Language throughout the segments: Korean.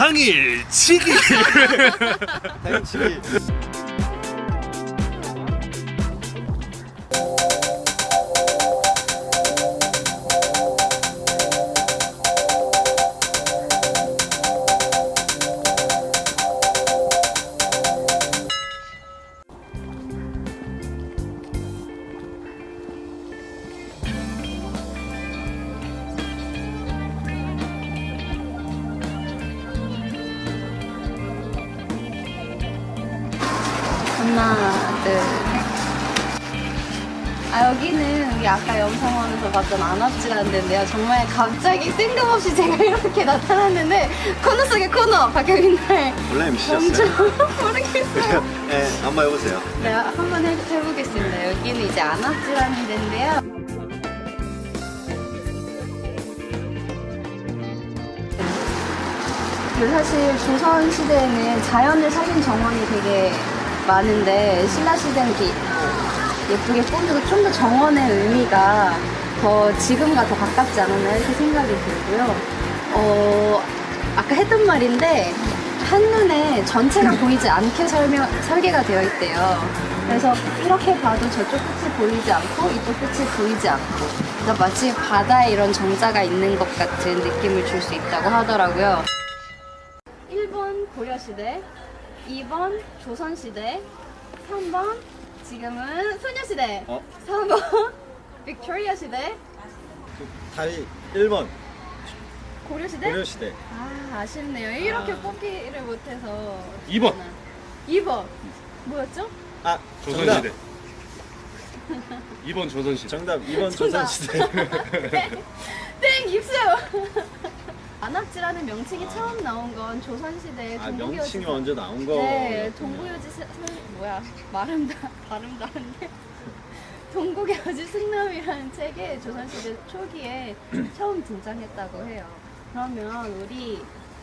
당일치기 당일치기. 하나, 둘. 아, 여기는 우리 아까 영상원에서 봤던 안압지라는 데인데요. 정말 갑자기 뜬금없이 제가 이렇게 나타났는데, 코너 속의 코너, 박경인날. 원래 엄청 MC였어요. 모르겠어요. 네, 한번 해보세요. 네, 한번 해, 해보겠습니다. 여기는 이제 안압지라는 데인데요. 그 사실 조선 시대에는 자연을 살린 정원이 되게 많은데 신라 시대는 이렇게 예쁘게 꾸미고 좀 더 정원의 의미가 더 지금과 더 가깝지 않았나 이렇게 생각이 들고요. 어, 아까 했던 말인데 한눈에 전체가 보이지 않게 설명, 설계가 되어 있대요. 그래서 이렇게 봐도 저쪽 끝이 보이지 않고 이쪽 끝이 보이지 않고 그래서 마치 바다에 이런 정자가 있는 것 같은 느낌을 줄 수 있다고 하더라고요. 1번 고려시대, 2번 조선시대, 3번 지금은 소녀시대, 어? 4번 빅토리아 시대, 다이 1번 고려시대? 고려시대. 아, 아쉽네요. 이렇게 뽑기를 못해서. 2번 2번. 뭐였죠? 아, 조선시대 2번 조선시대 정답 2번 정답. 조선시대. 땡! 입수! 안압지라는 명칭이 처음 나온 건 조선시대 아, 동국여지. 명칭이 먼저 나온 거. 네, 동국여지 스, 스, 뭐야 발음 다 발음 다른데 동국여지 승남이라는 책에 조선시대 초기에 처음 등장했다고 해요. 그러면 우리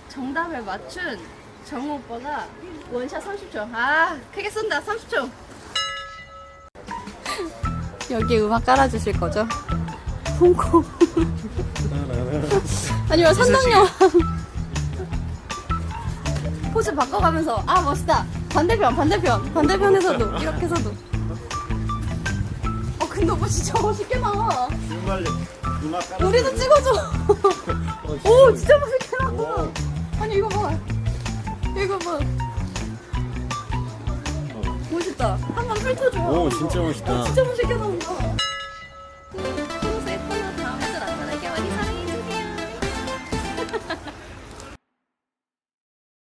정답을 맞춘 정우 오빠가 원샷 30초. 아, 크게 쏜다. 30초. 여기 음악 깔아주실 거죠? 홍콩. 아니면 산당여왕. 포즈 바꿔가면서 아 멋있다. 반대편 반대편 반대편에서도 이렇게 해서도. 어 근데 오빠 진짜 멋있게 나와. 정말 음악 깔아. 우리도 찍어줘. 어, 오 진짜 멋있게 나와. 오. 아니 이거 봐. 이거 봐. 멋있다. 한번 펼쳐줘. 오, 진짜 멋있다. 어, 진짜 멋있게 나온다